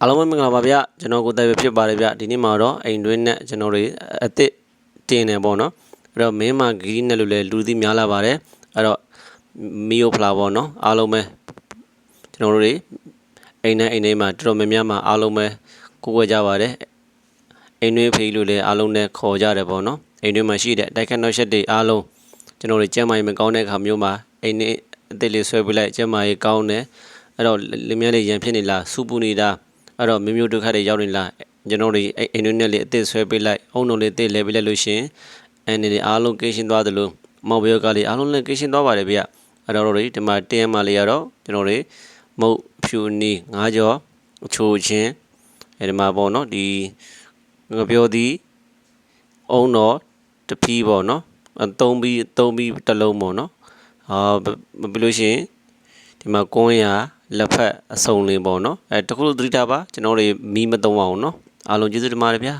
အားလုံးပဲမင်္ဂလာပါဗျကျွန်တော်ကိုတိုင်ပဲဖြစ်ပါတယ်ဗျဒီနေ့မှာတော့အိမ်တွင်းနဲ့ကျွန်တော်တွေအစ်စ်တင်နေပေါ့နော်အဲ့တော့မင်းမဂီးနဲ့လို့လဲလူသိများလာပါတယ်အဲ့တော့မီယိုဖလာပေါ့နော်အားလုံးပဲကျွန်တော်တို့တွေအိမ်နဲ့အိမ်ထဲမှာတော်တော်များများမှာအားလုံးပဲကိုယ်ွယ်ကြပါတယ်အိမ်တွင်းဖေးလို့လဲအားလုံးနဲ့ခေါ်ကြတယ်ပေါ့နော်အိမ်တွင်းမှာရှိတဲ့တိုက်ခတ်နောက်ရှက်တွေအားလုံးကျွန်တော်တို့ကျမ်းမာရေးမကောင်းတဲ့အခါမျိုးမှာအိမ်နဲ့အစ်စ်လေးဆွဲပြလိုက်ကျမ်းမာရေးကောင်းတယ်အဲ့တော့လင်းမြလေးရံဖြစ်နေလားစူပူနေတာ အဲ့တော့မျိုးမျိုးဒုက္ခတွေရောက်နေလားကျွန်တော်တို့အဲ့အိမ်တွင်းနဲ့လေးအစ်စ်ဆွဲပေးလိုက်အုံလုံးလေးတစ်လဲပေးလိုက်လို့ရှရင်အဲ့ဒီတွေအားလုံးကိရှင်းသွားသလိုမောင်ဘယောကလေးအားလုံးလည်းကိရှင်းသွားပါတယ်ဗျအဲ့တော့တို့တွေဒီမှာတင်းမလေးရတော့ကျွန်တော်တွေမုတ်ဖြူနီငါးကြောအချိုချင်းအဲ့ဒီမှာပေါ့နော်ဒီငပြောသည်အုံတော့တပီးပေါ့နော်အသုံးပြီးသုံးပြီးတစ်လုံးပေါ့နော်အာမပြီးလို့ရှိရင်ဒီမှာကွန်းရ လက်ဖက်အစုံလေးပေါ့နော်အဲတခုလိုသတိထားပါကျွန်တော်တွေမီးမသုံးအောင်နော်အားလုံးကျေးဇူးတင်ပါတယ်ဗျာ